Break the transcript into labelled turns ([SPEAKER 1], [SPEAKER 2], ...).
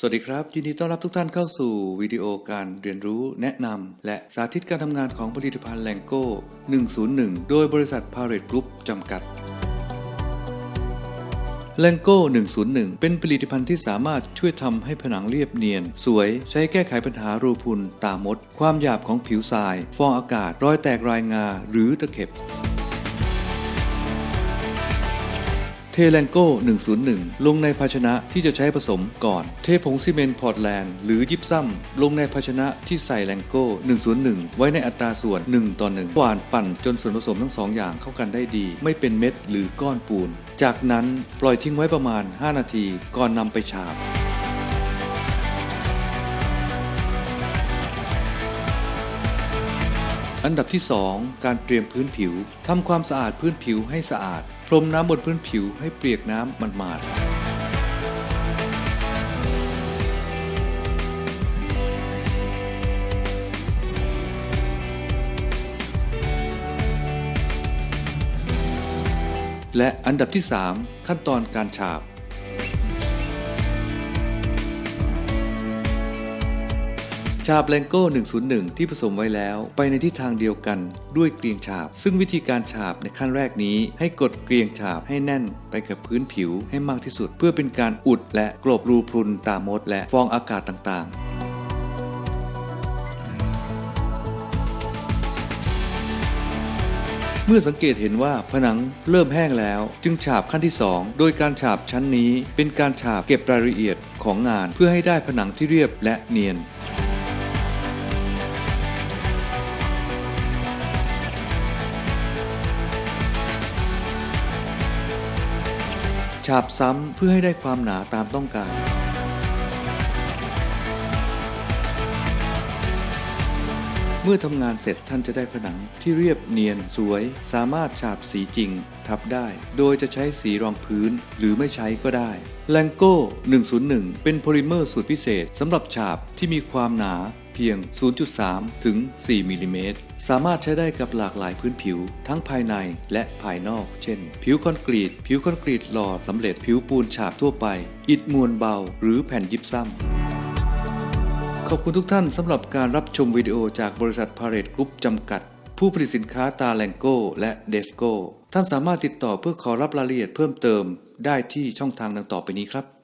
[SPEAKER 1] สวัสดีครับ ยินดีต้อนรับทุกท่านเข้าสู่วิดีโอการเรียนรู้แนะนำและสาธิตการทำงานของผลิตภัณฑ์แลงโก้ 101 โดยบริษัท p a r e t Group จำกัดแลงโก้ 101 เป็นผลิตภัณฑ์ที่สามารถช่วยทำให้ผนังเรียบเนียน สวยใช้แก้ไขปัญหารูพุนตามด ความหยาบของผิวทราย ฟองอากาศ รอยแตกรายงา หรือตะเข็บ ทแลงโก้ 101 ลงในภาชนะที่จะใช้ผสมก่อน เทผงซีเมนต์พอร์ตแลนด์หรือยิปซัมลงในภาชนะที่ใส่แลงโก้ 101 ไว้ในอัตราส่วน 1 ต่อ 1 หวานปั่นจนส่วนผสมทั้งสองอย่างเข้ากันได้ดี ไม่เป็นเม็ดหรือก้อนปูน จากนั้นปล่อยทิ้งไว้ประมาณ 5 นาทีก่อนนำไปฉาบอันดับที่ 2 การเตรียมพื้นผิว ทำความสะอาดพื้นผิวให้สะอาด พรมน้ำบนพื้นผิวให้เปียกน้ำมันมาดและอันดับที่ 3 ขั้นตอนการฉาบ ฉาบแลงโก้ 101 ที่ผสมไว้แล้วไปในทิศทางเดียวกันด้วยเกลียงฉาบ ซึ่งวิธีการฉาบในขั้นแรกนี้ ให้กดเกลียงฉาบให้แน่นไปกับพื้นผิวให้มากที่สุด เพื่อเป็นการอุดและกลบรูพรุนตามมด และฟองอากาศต่างๆเมื่อสังเกตเห็นว่าผนังเริ่มแห้งแล้ว จึงฉาบขั้นที่ 2 โดยการฉาบชั้นนี้เป็นการฉาบเก็บรายละเอียดของงานเพื่อให้ได้ผนังที่เรียบและเนียน ฉาบซ้ำเพื่อให้ได้ความหนาตามต้องการ เมื่อทำงานเสร็จท่านจะได้ผนังที่เรียบเนียนสวย สามารถฉาบสีจริง ทับได้ โดยจะใช้สีรองพื้นหรือไม่ใช้ก็ได้แลงโก้101 เป็นโพลิเมอร์สูตรพิเศษสำหรับฉาบที่มีความหนา พียง 0.3 ถึง 4มิลลิเมตร สามารถใช้ได้กับหลากหลายพื้นผิว ทั้งภายในและภายนอก เช่น ผิวคอนกรีต ผิวคอนกรีตหล่อสำเร็จ ผิวปูนฉาบทั่วไป อิฐมวลเบา หรือแผ่นยิปซัมขอบคุณทุกท่านสำหรับการรับชมวิดีโอจากบริษัทพาเรตกรุ๊ปจำกัด ผู้ผลิตสินค้าตาแลงโก้และเดฟโก้ท่านสามารถติดต่อเพื่อขอรับรายละเอียดเพิ่มเติม ได้ที่ช่องทางดังต่อไปนี้ครับ